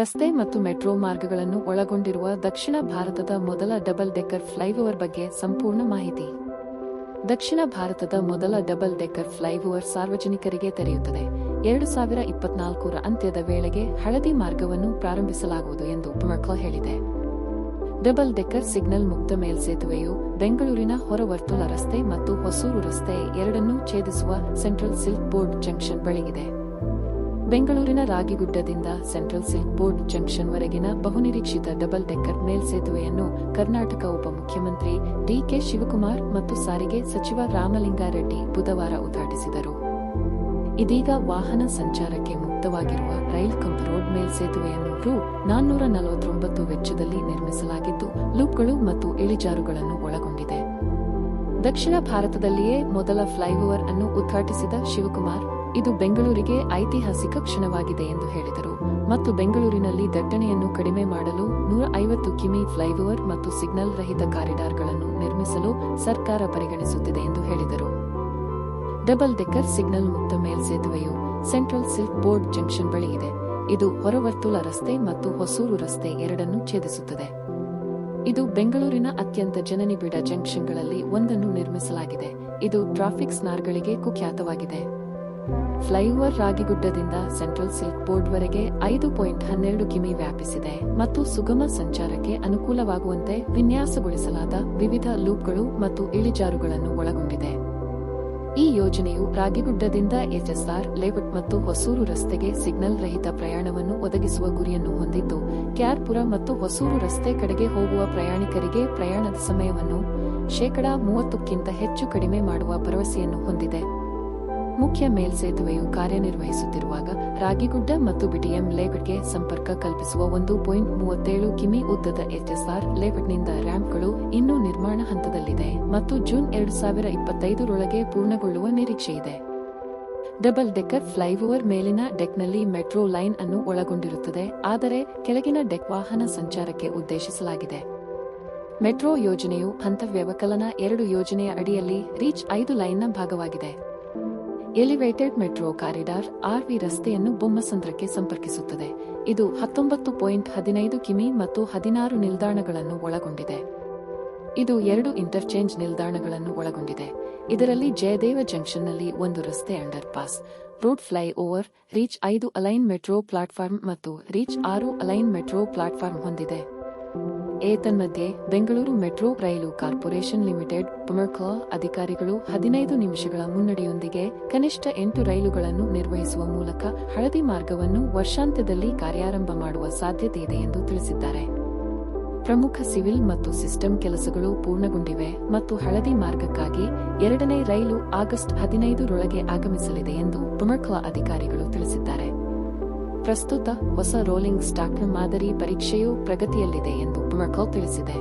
ರಸ್ತೆ ಮತ್ತು ಮೆಟ್ರೋ ಮಾರ್ಗಗಳನ್ನು ಒಳಗೊಂಡಿರುವ ದಕ್ಷಿಣ ಭಾರತದ ಮೊದಲ ಡಬಲ್ ಡೆಕ್ಕರ್ ಫ್ಲೈಓವರ್ ಬಗ್ಗೆ ಸಂಪೂರ್ಣ ಮಾಹಿತಿ. ದಕ್ಷಿಣ ಭಾರತದ ಮೊದಲ ಡಬಲ್ ಡೆಕ್ಕರ್ ಫ್ಲೈಓವರ್ ಸಾರ್ವಜನಿಕರಿಗೆ ತೆರೆಯುತ್ತದೆ. ಎರಡು ಸಾವಿರ ಇಪ್ಪತ್ನಾಲ್ಕರ ಅಂತ್ಯದ ವೇಳೆಗೆ ಹಳದಿ ಮಾರ್ಗವನ್ನು ಪ್ರಾರಂಭಿಸಲಾಗುವುದು ಎಂದು ಪುಮರ್ಕ್ಲ ಹೇಳಿದೆ. ಡಬಲ್ ಡೆಕ್ಕರ್ ಸಿಗ್ನಲ್ ಮುಕ್ತ ಮೇಲ್ಸೇತುವೆಯು ಬೆಂಗಳೂರಿನ ಹೊರವರ್ತುಲ ರಸ್ತೆ ಮತ್ತು ಹೊಸೂರು ರಸ್ತೆ ಎರಡನ್ನೂ ಛೇದಿಸುವ ಸೆಂಟ್ರಲ್ ಸಿಲ್ಕ್ ಬೋರ್ಡ್ ಜಂಕ್ಷನ್ ಬಳಿಯಿದೆ. ಬೆಂಗಳೂರಿನ ರಾಗಿಗುಡ್ಡದಿಂದ ಸೆಂಟ್ರಲ್ ಸಿಲ್ಕ್ ಬೋರ್ಡ್ ಜಂಕ್ಷನ್ ವರೆಗಿನ ಬಹುನಿರೀಕ್ಷಿತ ಡಬಲ್ ಡೆಕ್ಕರ್ ಮೇಲ್ಸೇತುವೆಯನ್ನು ಕರ್ನಾಟಕ ಉಪಮುಖ್ಯಮಂತ್ರಿ ಡಿಕೆ ಶಿವಕುಮಾರ್ ಮತ್ತು ಸಾರಿಗೆ ಸಚಿವ ರಾಮಲಿಂಗಾರೆಡ್ಡಿ ಬುಧವಾರ ಉದ್ಘಾಟಿಸಿದರು. ಇದೀಗ ವಾಹನ ಸಂಚಾರಕ್ಕೆ ಮುಕ್ತವಾಗಿರುವ ರೈಲ್ ಕಂಪ್ ರೋಡ್ ಮೇಲ್ಸೇತುವೆಯನ್ನು ರು ನಾನ್ನೂರ ನಲವತ್ತೊಂಬತ್ತು ವೆಚ್ಚದಲ್ಲಿ ನಿರ್ಮಿಸಲಾಗಿದ್ದು, ಲೂಪ್ಗಳು ಮತ್ತು ಇಳಿಜಾರುಗಳನ್ನು ಒಳಗೊಂಡಿದೆ. ದಕ್ಷಿಣ ಭಾರತದಲ್ಲಿಯೇ ಮೊದಲ ಫ್ಲೈಓವರ್ ಅನ್ನು ಉದ್ಘಾಟಿಸಿದ ಶಿವಕುಮಾರ್ ಇದು ಬೆಂಗಳೂರಿಗೆ ಐತಿಹಾಸಿಕ ಕ್ಷಣವಾಗಿದೆ ಎಂದು ಹೇಳಿದರು. ಮತ್ತು ಬೆಂಗಳೂರಿನಲ್ಲಿ ದಟ್ಟಣೆಯನ್ನು ಕಡಿಮೆ ಮಾಡಲು ನೂರ ಐವತ್ತು ಕಿಮಿ ಫ್ಲೈಓವರ್ ಮತ್ತು ಸಿಗ್ನಲ್ ರಹಿತ ಕಾರಿಡಾರ್ಗಳನ್ನು ನಿರ್ಮಿಸಲು ಸರ್ಕಾರ ಪರಿಗಣಿಸುತ್ತಿದೆ ಎಂದು ಹೇಳಿದರು. ಡಬಲ್ ಡೆಕ್ಕರ್ ಸಿಗ್ನಲ್ ಮುಕ್ತ ಮೇಲ್ಸೇತುವೆಯು ಸೆಂಟ್ರಲ್ ಸಿಲ್ಕ್ ಬೋರ್ಡ್ ಜಂಕ್ಷನ್ ಬಳಿ ಇದೆ. ಇದು ಹೊರವರ್ತುಲ ರಸ್ತೆ ಮತ್ತು ಹೊಸೂರು ರಸ್ತೆ ಎರಡನ್ನು ಛೇದಿಸುತ್ತದೆ. ಇದು ಬೆಂಗಳೂರಿನ ಅತ್ಯಂತ ಜನನಿಬಿಡ ಜಂಕ್ಷನ್ಗಳಲ್ಲಿ ಒಂದನ್ನು ನಿರ್ಮಿಸಲಾಗಿದೆ. ಇದು ಟ್ರಾಫಿಕ್ ಸ್ನಾರ್ಗಳಿಗೆ ಕುಖ್ಯಾತವಾಗಿದೆ. ಫ್ಲೈಓವರ್ ರಾಗಿಗುಡ್ಡದಿಂದ ಸೆಂಟ್ರಲ್ ಸಿಲ್ಕ್ ಬೋರ್ಡ್ವರೆಗೆ ಐದು ಪಾಯಿಂಟ್ ಹನ್ನೆರಡು ಕಿಮಿ ವ್ಯಾಪಿಸಿದೆ ಮತ್ತು ಸುಗಮ ಸಂಚಾರಕ್ಕೆ ಅನುಕೂಲವಾಗುವಂತೆ ವಿನ್ಯಾಸಗೊಳಿಸಲಾದ ವಿವಿಧ ಲೂಪ್ಗಳು ಮತ್ತು ಇಳಿಜಾರುಗಳನ್ನು ಒಳಗೊಂಡಿದೆ. ಈ ಯೋಜನೆಯು ರಾಗಿಗುಡ್ಡದಿಂದ ಎಚ್ಎಸ್ಆರ್, ಲೇಔಟ್ ಮತ್ತು ಹೊಸೂರು ರಸ್ತೆಗೆ ಸಿಗ್ನಲ್ ರಹಿತ ಪ್ರಯಾಣವನ್ನು ಒದಗಿಸುವ ಗುರಿಯನ್ನು ಹೊಂದಿದ್ದು, ಕ್ಯಾರ್ಪುರ ಮತ್ತು ಹೊಸೂರು ರಸ್ತೆ ಕಡೆಗೆ ಹೋಗುವ ಪ್ರಯಾಣಿಕರಿಗೆ ಪ್ರಯಾಣದ ಸಮಯವನ್ನು ಶೇಕಡಾ ಮೂವತ್ತಕ್ಕಿಂತ ಹೆಚ್ಚು ಕಡಿಮೆ ಮಾಡುವ ಭರವಸೆಯನ್ನು ಹೊಂದಿದೆ. ಮುಖ್ಯ ಮೇಲ್ಸೇತುವೆಯು ಕಾರ್ಯನಿರ್ವಹಿಸುತ್ತಿರುವಾಗ ರಾಗಿಗುಡ್ಡ ಮತ್ತು ಬಿಟಿಎಂ ಲೇಔಟ್ಗೆ ಸಂಪರ್ಕ ಕಲ್ಪಿಸುವ ಒಂದು ಪಾಯಿಂಟ್ ಮೂವತ್ತೇಳು ಕಿಮಿ ಉದ್ದದ ಎಚ್ಎಸ್ಆರ್ ಲೇಔಟ್ನಿಂದ ರ್ಯಾಂಪ್ಗಳು ಇನ್ನೂ ನಿರ್ಮಾಣ ಹಂತದಲ್ಲಿದೆ ಮತ್ತು ಜೂನ್ ಎರಡು ಸಾವಿರ ಇಪ್ಪತ್ತೈದರೊಳಗೆ ಪೂರ್ಣಗೊಳ್ಳುವ ನಿರೀಕ್ಷೆಯಿದೆ ಡಬಲ್ ಡೆಕ್ಕರ್ ಫ್ಲೈಓವರ್ ಮೇಲಿನ ಡೆಕ್ನಲ್ಲಿ ಮೆಟ್ರೋ ಲೈನ್ ಅನ್ನು ಒಳಗೊಂಡಿರುತ್ತದೆ, ಆದರೆ ಕೆಳಗಿನ ಡೆಕ್ ವಾಹನ ಸಂಚಾರಕ್ಕೆ ಉದ್ದೇಶಿಸಲಾಗಿದೆ. ಮೆಟ್ರೋ ಯೋಜನೆಯು ಹಂತ ವ್ಯವಕಲನ ಎರಡು ಯೋಜನೆಯ ಅಡಿಯಲ್ಲಿ ರೀಚ್ ಐದು ಲೈನ್ನ ಭಾಗವಾಗಿದೆ. ಎಲಿವೇಟೆಡ್ ಮೆಟ್ರೋ ಕಾರಿಡಾರ್ ಆರ್ವಿ ರಸ್ತೆಯನ್ನು ಬೊಮ್ಮಸಂದ್ರಕ್ಕೆ ಸಂಪರ್ಕಿಸುತ್ತದೆ. ಇದು ಹತ್ತೊಂಬತ್ತು ಪಾಯಿಂಟ್ ಹದಿನೈದು ಕಿಮಿ ಮತ್ತು ಹದಿನಾರು ನಿಲ್ದಾಣಗಳನ್ನು ಒಳಗೊಂಡಿದೆ. ಇದು ಎರಡು ಇಂಟರ್ಚೇಂಜ್ ನಿಲ್ದಾಣಗಳನ್ನು ಒಳಗೊಂಡಿದೆ. ಇದರಲ್ಲಿ ಜಯದೇವ ಜಂಕ್ಷನ್ನಲ್ಲಿ ಒಂದು ರಸ್ತೆ under pass road flyover reach ಐದು ಅಲೈನ್ ಮೆಟ್ರೋ ಪ್ಲಾಟ್ಫಾರ್ಮ್ ಮತ್ತು ರೀಚ್ ಆರು ಅಲೈನ್ ಮೆಟ್ರೋ ಪ್ಲಾಟ್ಫಾರ್ಮ್ ಹೊಂದಿದೆ. ಏತನ್ಮಧ್ಯೆ, Bengaluru metro rail corporation limited, ಪುಮರ್ಕ ಅಧಿಕಾರಿಗಳು ಹದಿನೈದು ನಿಮಿಷಗಳ ಮುನ್ನಡೆಯೊಂದಿಗೆ ಕನಿಷ್ಠ ಎಂಟು ರೈಲುಗಳನ್ನು ನಿರ್ವಹಿಸುವ ಮೂಲಕ ಹಳದಿ ಮಾರ್ಗವನ್ನು ವರ್ಷಾಂತ್ಯದಲ್ಲಿ ಕಾರ್ಯಾರಂಭ ಮಾಡುವ ಸಾಧ್ಯತೆ ಇದೆ ಎಂದು ತಿಳಿಸಿದ್ದಾರೆ. ಪ್ರಮುಖ ಸಿವಿಲ್ ಮತ್ತು ಸಿಸ್ಟಮ್ ಕೆಲಸಗಳು ಪೂರ್ಣಗೊಂಡಿವೆ ಮತ್ತು ಹಳದಿ ಮಾರ್ಗಕ್ಕಾಗಿ ಎರಡನೇ ರೈಲು ಆಗಸ್ಟ್ ಹದಿನೈದರೊಳಗೆ ಆಗಮಿಸಲಿದೆ ಎಂದು ಪುಮರ್ಕ್ಲಾ ಅಧಿಕಾರಿಗಳು ತಿಳಿಸಿದ್ದಾರೆ. ಪ್ರಸ್ತುತ ಹೊಸ ರೋಲಿಂಗ್ ಸ್ಟಾಕ್ನ ಮಾದರಿ ಪರೀಕ್ಷೆಯು ಪ್ರಗತಿಯಲ್ಲಿದೆ ಎಂದು ಪುಮರ್ಕಲ್ ತಿಳಿಸಿದೆ